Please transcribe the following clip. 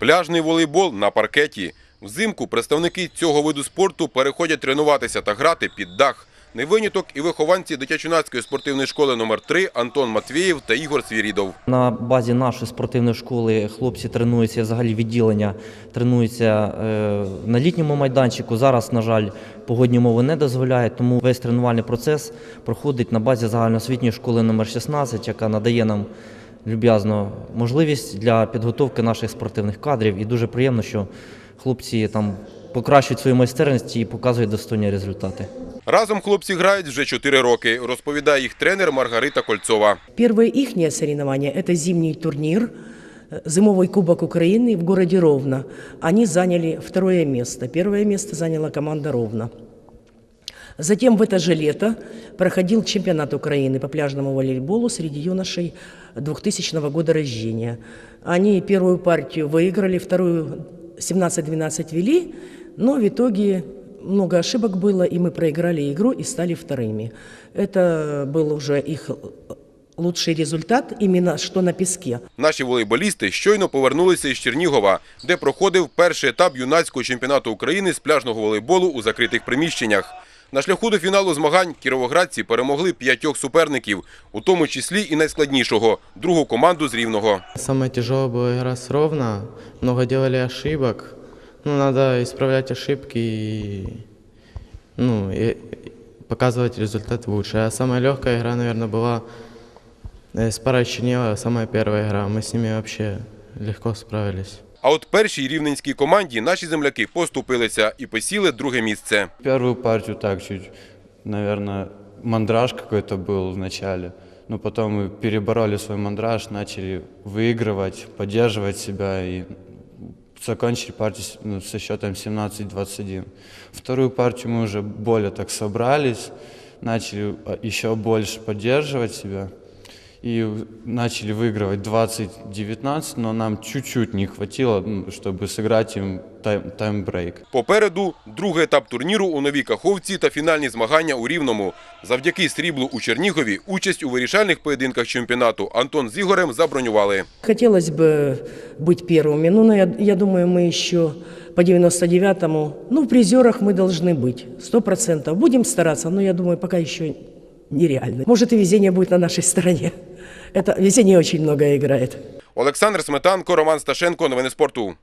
Пляжний волейбол на паркеті. Взимку представники цього виду спорту переходять тренуватися та грати під дах. Не виняток і вихованці дитячо-юнацької спортивної школи номер 3 Антон Матвієв та Ігор Свірідов. На базі нашої спортивної школи хлопці тренуються, взагалі відділення тренуються е, на літньому майданчику. Зараз, на жаль, погодні умови не дозволяють, тому весь тренувальний процес проходить на базі загальноосвітньої школи номер 16, яка надає нам люб'язно можливість для підготовки наших спортивних кадрів. І дуже приємно, що хлопці там покращують свою майстерність і показують достойні результати. Разом хлопці грають вже 4 роки, розповідає їх тренер Маргарита Кольцова. Первое ихнее соревнование – это зимний турнир, э, зимовой кубок Украины в городе Ровно. Они заняли второе место. Первое место заняла команда Ровно. Затем в это же лето проходил чемпионат Украины по пляжному волейболу среди юношей 2000 года рождения. Они первую партию выиграли, вторую 17-12 вели, но в итоге много ошибок было, и мы проиграли игру и стали вторыми. Это был уже их лучший результат, именно что на песке. Наші волейболісти щойно повернулися із Чернігова, де проходив перший етап юнацького чемпіонату України з пляжного волейболу у закритих приміщеннях. На шляху до фіналу змагань кіровоградці перемогли п'ятьох суперників, у тому числі і найскладнішого – другу команду з Рівного. Самое тяжелое было игра с ровно. Много делали ошибок. Ну, надо исправлять ошибки и, ну, и показывать результат лучше. А самая легкая игра, наверное, была э, с парой Чернила, самая первая игра. Мы с ними вообще легко справились. А от першій рівненській команді наші земляки поступилися і посіли друге місце. Первую партию так чуть, наверное, мандраж какой-то был в начале. Но потом мы перебороли свой мандраж, начали выигрывать, поддерживать себя и закончили партию с- ну, со счетом 17-21. Вторую партию мы уже более так собрались, начали а, еще больше поддерживать себя и начали выигрывать 20-19, но нам чуть-чуть не хватило, ну, чтобы сыграть им тайм- тайм-брейк. Попереду другий етап турніру у Новій Каховці та фінальні змагання у Рівному. Завдяки сріблу у Чернігові участь у вирішальних поєдинках чемпіонату Антон з Ігорем забронювали. Хотелось бы быть первыми, но я, я думаю, мы еще по 99-му, ну, в призерах мы должны быть, сто процентов. Будем стараться, но я думаю, пока еще нереально. Может, и везение будет на нашей стороне. Это везение очень много играет. Олександр Сметанко, Роман Сташенко. Новини спорту.